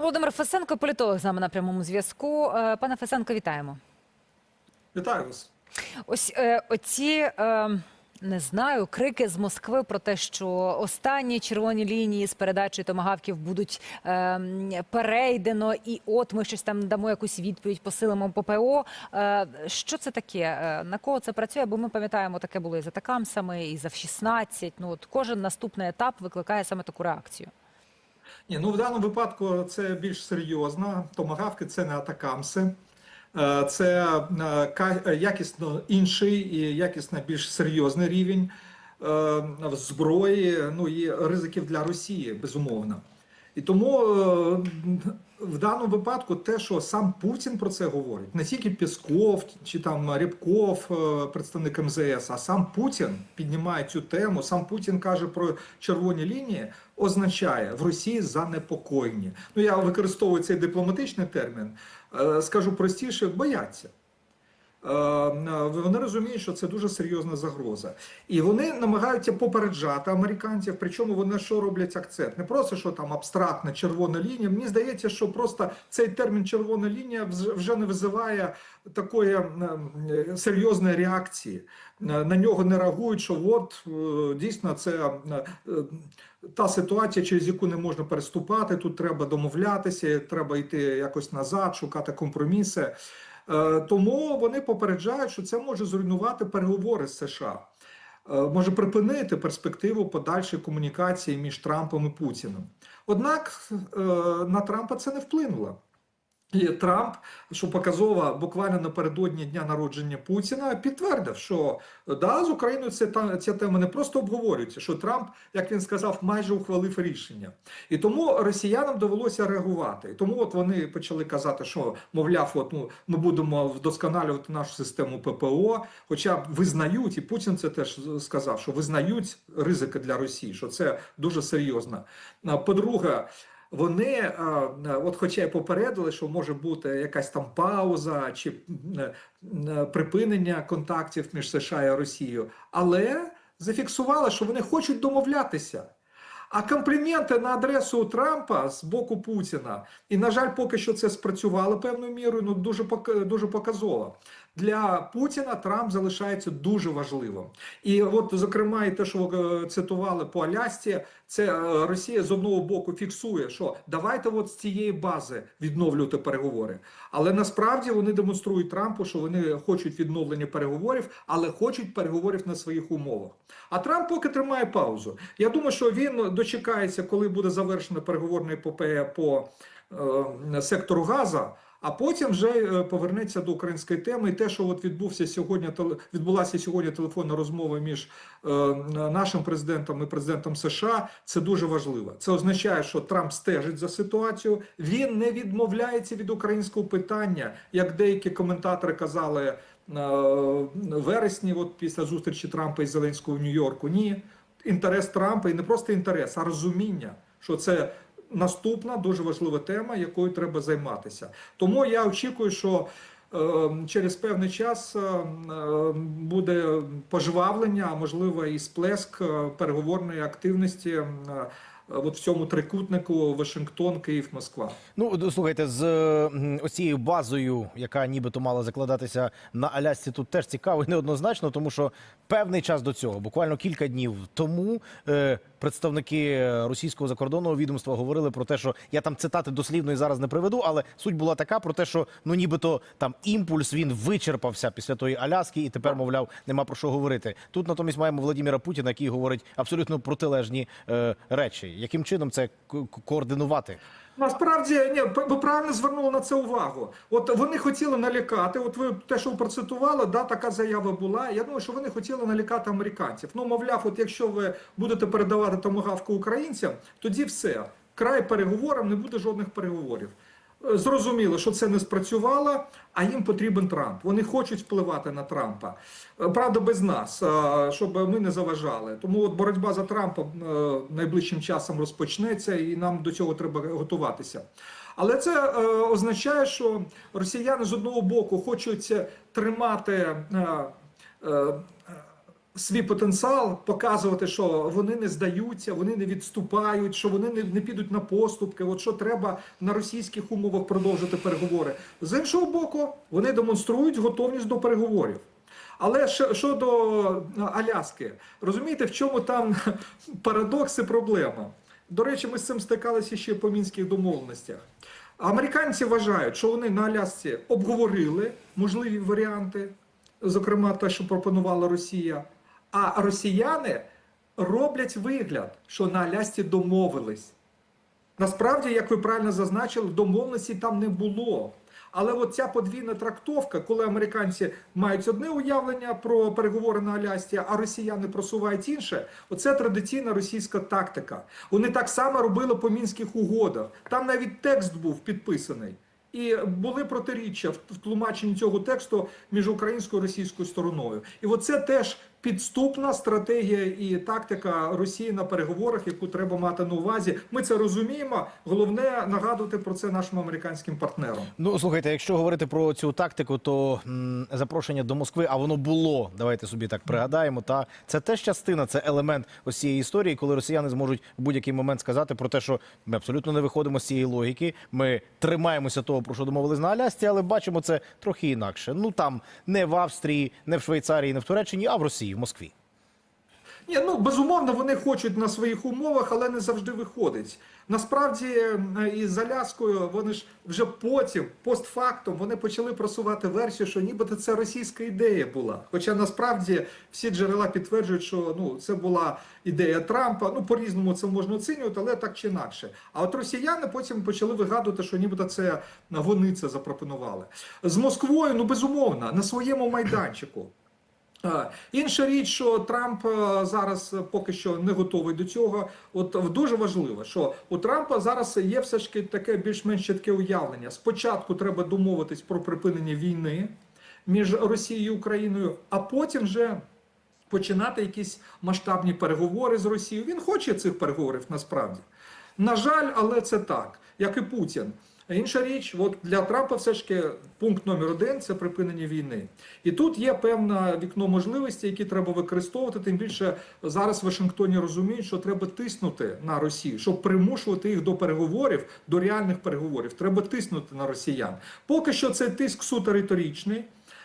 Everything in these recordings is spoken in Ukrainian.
Володимир Фесенко, політолог з нами на прямому зв'язку. Е, Пане Фесенко, вітаємо. Вітаю вас. Ось е, оці. Е... Не знаю, крики з Москви про те, що останні червоні лінії з передачі томагавків будуть е, перейдено, і от ми щось там дамо якусь відповідь, посилимо ППО. Е, що це таке? Е, на кого це працює? Бо ми пам'ятаємо, таке було і за такамсами, і за F-16. Ну от кожен наступний етап викликає саме таку реакцію. Ні, ну в даному випадку це більш серйозно. Томагавки це не атакамси. Е, Це е, якісно інший і якісно більш серйозний рівень е, зброї, ну і ризиків для Росії, безумовно. І тому е, в даному випадку те, що сам Путін про це говорить, не тільки Пісков чи там Рябков, е, представник МЗС, а сам Путін піднімає цю тему. Сам Путін каже про червоні лінії, означає в Росії занепокоєння. Ну я використовую цей дипломатичний термін. е, Скажу простіше, бояться. Е, Вони розуміють, що це дуже серйозна загроза, і вони намагаються попереджати американців. Причому вони що роблять акцент? Не просто що там абстрактна червона лінія. Мені здається, що просто цей термін червона лінія вже не визиває такої е, серйозної реакції. Е, На нього не реагують, що от е, дійсно це е, е, та ситуація, через яку не можна переступати. Тут треба домовлятися, треба йти якось назад, шукати компроміси. Е, Тому вони попереджають, що це може зруйнувати переговори з США, Е, може припинити перспективу подальшої комунікації між Трампом і Путіним. Однак е, на Трампа це не вплинуло. І Трамп, що показово буквально напередодні дня народження Путіна, підтвердив, що да, з Україною це та ця тема не просто обговорюється, що Трамп, як він сказав, майже ухвалив рішення. І тому росіянам довелося реагувати. І тому от вони почали казати, що мовляв, от ну ми будемо вдосконалювати нашу систему ППО. Хоча визнають, і Путін це теж сказав, що визнають ризики для Росії, що це дуже серйозно. По-друге. Вони, е, е, от хоча й попередили, що може бути якась там пауза чи е, припинення контактів між США і Росією, але зафіксували, що вони хочуть домовлятися. А компліменти на адресу Трампа з боку Путіна, і на жаль, поки що це спрацювало певною мірою. Ну дуже дуже показово. Для Путіна Трамп залишається дуже важливим. І от, зокрема, і те, що ви е, цитували по Алясці, це е, Росія з одного боку фіксує, що давайте от з цієї бази відновлювати переговори. Але насправді вони демонструють Трампу, що вони хочуть відновлення переговорів, але хочуть переговорів на своїх умовах. А Трамп поки тримає паузу. Я думаю, що він дочекається, коли буде завершена переговорна епопея по е, сектору Газа. А потім вже е, повернеться до української теми. І те, що от відбувся сьогодні, відбулася сьогодні телефонна розмова між е, нашим президентом і президентом США, це дуже важливо. Це означає, що Трамп стежить за ситуацією. Він не відмовляється від українського питання, як деякі коментатори казали е, вересні, от після зустрічі Трампа і Зеленського в Нью-Йорку. Ні, інтерес Трампа і не просто інтерес, а розуміння, що це наступна дуже важлива тема, якою треба займатися. Тому я очікую, що е, через певний час е, е, буде пожвавлення, а можливо і сплеск е, переговорної активності. е, От в цьому трикутнику Вашингтон, Київ, Москва. Ну слухайте, з м, ось цією базою, яка нібито мала закладатися на Алясці, тут теж цікаво і неоднозначно, тому що певний час до цього, буквально кілька днів тому, е, представники російського закордонного відомства говорили про те, що я там цитати дослівної зараз не приведу, але суть була така про те, що ну нібито там імпульс він вичерпався після тої Аляски, і тепер, мовляв, нема про що говорити. Тут натомість маємо Владіміра Путіна, який говорить абсолютно протилежні е, речі. Яким чином це ко- ко- координувати? Насправді ні, ви правильно звернули на це увагу. От вони хотіли налякати. От ви те, що ви процитували, да, така заява була. Я думаю, що вони хотіли налякати американців. Ну, мовляв, от якщо ви будете передавати томагавку українцям, тоді все. Край переговорам не буде жодних переговорів. Е, Зрозуміло, що це не спрацювало, а їм потрібен Трамп. Вони хочуть впливати на Трампа. Е, Правда, без нас, е, щоб ми не заважали. Тому от боротьба за Трампа найближчим часом розпочнеться, і нам до цього треба готуватися. Але це означає, що росіяни з одного боку хочуть тримати. Свій потенціал, показувати, що вони не здаються, вони не відступають, що вони не, не підуть на поступки. От що треба на російських умовах продовжити переговори. З іншого боку, вони демонструють готовність до переговорів. Але щодо е, Аляски, розумієте, в чому там парадокс і проблема? До речі, ми з цим стикалися ще по мінських домовленостях. Американці вважають, що вони на Алясці обговорили можливі варіанти, зокрема те, що пропонувала Росія. А росіяни роблять вигляд, що на Алясці домовились. Насправді, як ви правильно зазначили, домовленості там не було. Але от ця подвійна трактовка, коли американці мають одне уявлення про переговори на Алясці, а росіяни просувають інше, оце традиційна російська тактика. Вони так само робили по мінських угодах. Там навіть текст був підписаний. І були протиріччя в тлумаченні цього тексту між українською і російською стороною. І оце теж підступна стратегія і тактика Росії на переговорах, яку треба мати на увазі. Ми це розуміємо. Головне нагадувати про це нашим американським партнерам. Ну слухайте, якщо говорити про цю тактику, то м, запрошення до Москви, а воно було. Давайте собі так пригадаємо. Та це теж частина, це елемент ось цієї історії, коли росіяни зможуть в будь-який момент сказати про те, що ми абсолютно не виходимо з цієї логіки. Ми тримаємося того, про що домовились на Алясці, але бачимо це трохи інакше. Ну там не в Австрії, не в Швейцарії, не в Туреччині, а в Росії, в Москві. Ні, ну безумовно, вони хочуть на своїх умовах, але не завжди виходить. Насправді, е, із Аляскою вони ж вже потім, постфактум, вони почали просувати версію, що нібито це російська ідея була. Хоча насправді всі джерела підтверджують, що ну це була ідея Трампа. Ну по-різному це можна оцінювати, але так чи інакше. А от росіяни потім почали вигадувати, що нібито це вони це запропонували з Москвою. Ну безумовно, на своєму майданчику. А, Інша річ, що Трамп е, зараз е, поки що не готовий до цього. От е, дуже важливо, що у Трампа зараз є все ж таке більш-менш чітке уявлення. Спочатку треба домовитись про припинення війни між Росією і Україною, а потім вже починати якісь масштабні переговори з Росією. Він хоче цих переговорів насправді. На жаль, але це так, як і Путін. Інша річ, от для Трампа все ж таки пункт номер один це припинення війни. І тут є певне вікно можливості, які треба використовувати. Тим більше зараз в Вашингтоні розуміють, що треба тиснути на Росію, щоб примушувати їх до переговорів, до реальних переговорів. Треба тиснути на росіян. Поки що цей тиск суто риторичний.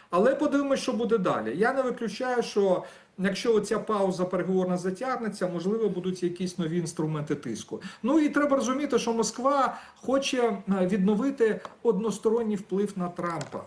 Але подивимось, що буде далі. Я не виключаю, що якщо ця пауза переговорна затягнеться, можливо, будуть якісь нові інструменти тиску. Ну і треба розуміти, що Москва хоче е, відновити односторонній вплив на Трампа.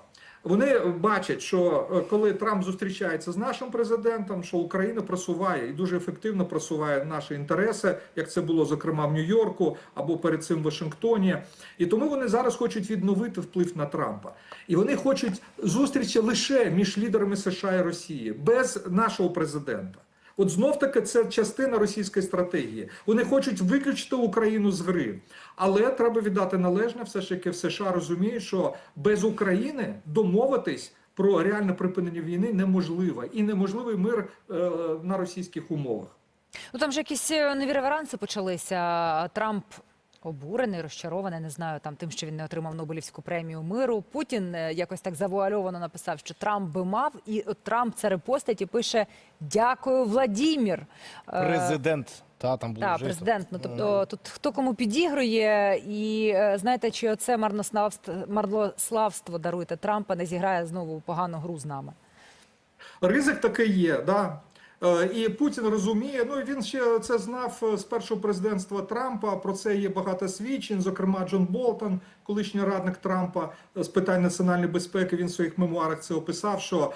Вони бачать, що е, коли Трамп зустрічається з нашим президентом, що Україна просуває і дуже ефективно просуває наші інтереси, як це було зокрема в Нью-Йорку або перед цим в Вашингтоні. І тому вони зараз хочуть відновити вплив на Трампа. І вони хочуть зустрічі лише між лідерами США і Росії, без нашого президента. От знов таки це частина російської стратегії. Вони хочуть виключити Україну з гри. Але треба віддати належне, все ж таки в США розуміють, що без України домовитись про реальне припинення війни неможливо. І неможливий мир е, на російських умовах. Ну там же якісь е, нові реверанси почалися. Трамп обурений, розчарований, не знаю, там тим, що він не отримав Нобелівську премію миру. Путін е, якось так завуальовано написав, що Трамп би мав, і от Трамп це репостить і пише Дякую, Владімір. Е, Президент та там було Так, вже президент. Ну тобто тут хто кому підігрує, і е, знаєте, чи оце марнославство, марнославство даруйте Трампа не зіграє знову погану гру з нами. Ризик такий є, да. Е, І Путін розуміє, ну він ще це знав е, з першого президентства Трампа. Про це є багато свідчень. Зокрема, Джон Болтон, колишній радник Трампа е, з питань національної безпеки. Він в своїх мемуарах це описав. Що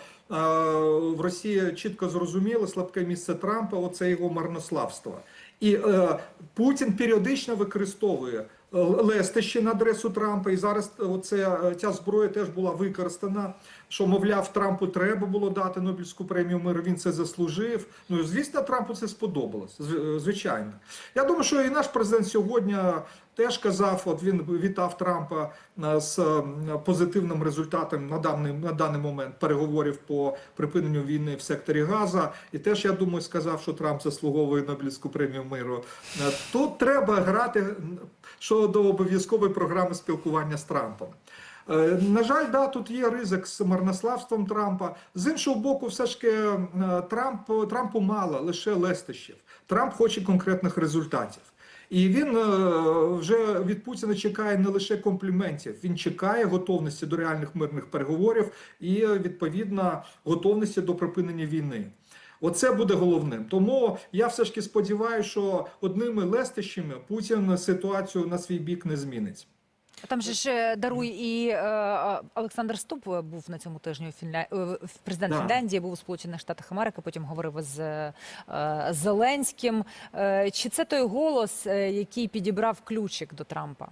в Росії чітко зрозуміло слабке місце Трампа оце його марнославство. І е, Путін періодично використовує е, лестощі на адресу Трампа. І зараз оце, е, ця зброя теж була використана. Що, мовляв, Трампу треба було дати Нобелівську премію миру, він це заслужив. Ну звісно, Трампу це сподобалось. Звичайно. Я думаю, що і наш президент сьогодні теж казав, от він вітав Трампа е, з е, позитивним результатом на даний, на даний момент переговорів по припиненню війни в секторі Газа. І теж, я думаю, сказав, що Трамп заслуговує Нобелівську премію миру. Е, Тут треба грати щодо обов'язкової програми спілкування з Трампом. На жаль, да, тут є ризик з марнославством Трампа. З іншого боку, все ж таки Трамп, Трампу мало лише лестощів. Трамп хоче конкретних результатів. І він е, вже від Путіна чекає не лише компліментів, він чекає готовності до реальних мирних переговорів і е, відповідно готовності до припинення війни. Оце буде головним. Тому я все ж таки сподіваюся, що одними лестищами Путін ситуацію на свій бік не змінить. Там же ж е, даруй і е, Олександр Ступ був на цьому тижні у Фінля... е, президент Да. Фінляндії, був у Сполучених Штатах Америки. Потім говорив з е, Зеленським. Е, Чи це той голос, е, який підібрав ключик до Трампа?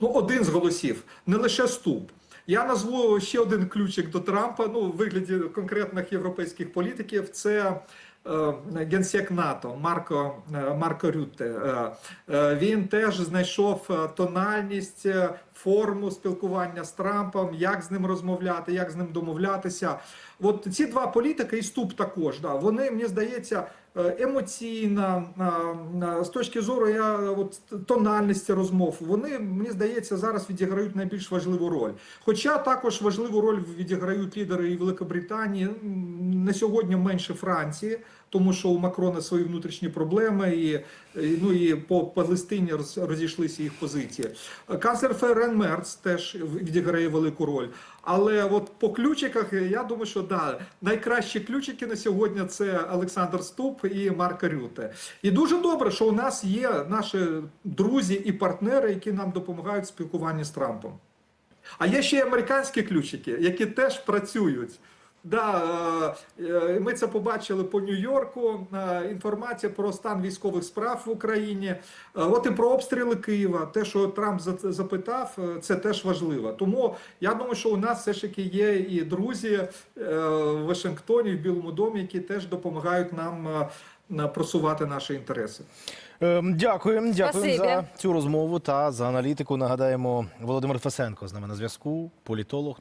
Ну, один з голосів, не лише ступ. Я назву ще один ключик до Трампа. Ну, в вигляді конкретних європейських політиків. Це е, генсек НАТО Марко е, Марко Рютте. Е, е, він теж знайшов е, тональність, е, форму спілкування з Трампом, як з ним розмовляти, як з ним домовлятися. От ці два політики і ступ також. Да, вони мені здається. Е, Емоційно, е, е, з точки зору я от тональності розмов, вони мені здається зараз відіграють найбільш важливу роль. Хоча також важливу роль відіграють лідери і Великобританії на сьогодні менше Франції, тому що у Макрона свої внутрішні проблеми, і, і, ну і по Палестині роз- розійшлися їх позиції. Канцлер Ферен Мерц теж відіграє велику роль. Але от по ключиках я думаю, що да, найкращі ключики на сьогодні це Олександр Ступ і Марк Рюте. І дуже добре, що у нас є наші друзі і партнери, які нам допомагають в спілкуванні з Трампом. А є ще й американські ключики, які теж працюють. Да, е, е, ми це побачили по Нью-Йорку. е, Інформація про стан військових справ в Україні. От і про обстріли Києва. Те, що Трамп запитав, це теж важливо. Тому я думаю, що у нас все ж таки є і друзі в Вашингтоні, в Білому домі, які теж допомагають нам просувати наші інтереси. Ем, Дякую, дякую за цю розмову та за аналітику. Нагадаємо, Володимир Фесенко з нами на зв'язку, політолог.